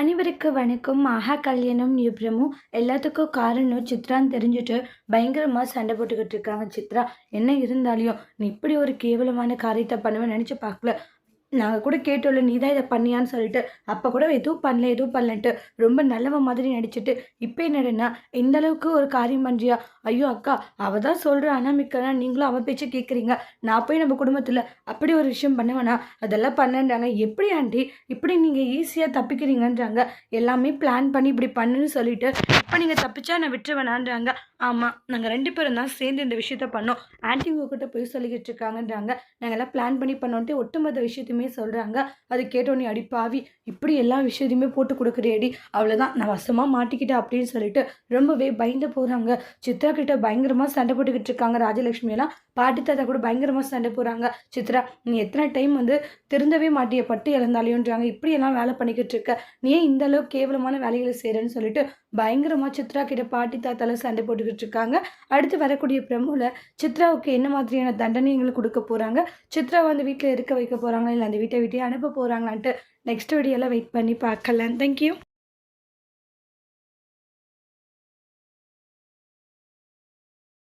அனைவருக்கு வணக்கம். மகா கல்யாணம் நியூப்ரமும் எல்லாத்துக்கும் காரணம் சித்ரான்னு தெரிஞ்சுட்டு பயங்கரமாக சண்டை போட்டுக்கிட்டு இருக்காங்க சித்ரா. என்ன இருந்தாலையும் நீ இப்படி ஒரு கேவலமான காரியத்தை பண்ணுவேன்னு நினச்சி பார்க்கல. நாங்கள் கூட கேட்டோம்ல நீ தான் இதை பண்ணியான்னு சொல்லிட்டு. அப்போ கூட எதுவும் பண்ணல எதுவும் பண்ணலன்ட்டு. ரொம்ப நல்லவ மாதிரி நடிச்சிட்டு இப்போ என்னடனா இந்த அளவுக்கு ஒரு காரியம் பண்ணுறியா ஐயோ அக்கா அவள் தான் சொல்கிற அனாமிக்கனா நீங்களும் அவள் பேச்சு கேட்குறீங்க நான் போய் நம்ம குடும்பத்தில் அப்படி ஒரு விஷயம் பண்ணுவேனா அதெல்லாம் பண்ணன்றாங்க. எப்படி ஆண்டி? இப்படி நீங்கள் ஈஸியாக தப்பிக்கிறீங்கன்றாங்க. எல்லாமே பிளான் பண்ணி இப்படி பண்ணுன்னு சொல்லிட்டு இப்போ நீங்கள் தப்பிச்சா நான் விட்டுருவேனான்றாங்க ஆமாம் நாங்கள் ரெண்டு பேரும் தான் சேர்ந்து இந்த விஷயத்த பண்ணோம். ஆன்ட்டி உங்ககிட்ட போய் சொல்லிக்கிட்டு இருக்காங்கன்றாங்க. நாங்கள் எல்லாம் பிளான் பண்ணி பண்ணோன்ட்டு ஒட்டுமொத்த விஷயத்தையுமே சொல்கிறாங்க அது கேட்டோன்னே அடிப்பாவி இப்படி எல்லா விஷயத்தையுமே போட்டு கொடுக்குறியடி அவ்வளோதான் நான் வசமாக மாட்டிக்கிட்டேன் அப்படின்னு சொல்லிட்டு ரொம்பவே பயந்து போகிறாங்க சித்ரா கிட்ட பயங்கரமாக சண்டை போட்டுக்கிட்டு இருக்காங்க ராஜலட்சுமி எல்லாம். பாட்டி தாத்தா கூட பயங்கரமாக சண்டை போகிறாங்க சித்ரா நீ எத்தனை டைம் வந்து திருந்தவே மாட்டிய பட்டு இழந்தாலையோன்றாங்க இப்படியெல்லாம் வேலை பண்ணிக்கிட்டு இருக்க. நீ ஏன் இந்த அளவுக்கு கேவலமான வேலைகளை செய்கிறேன்னு சொல்லிட்டு பயங்கரமாக சித்ரா கிட்ட பாட்டி தாத்தால சண்டை போட்டுக்கிட்டு இருக்காங்க. அடுத்து வரக்கூடிய பிரமுல சித்ராவுக்கு என்ன மாதிரியான தண்டனைகள் கொடுக்க போகிறாங்க சித்ரா வந்து வீட்டில் இருக்க வைக்க போகிறாங்களா இல்லை அந்த வீட்டை விட்டே அனுப்ப போகிறாங்களான்ட்டு நெக்ஸ்ட் வீடியோலாம் வெயிட் பண்ணி பார்க்கலாம். தேங்க்யூ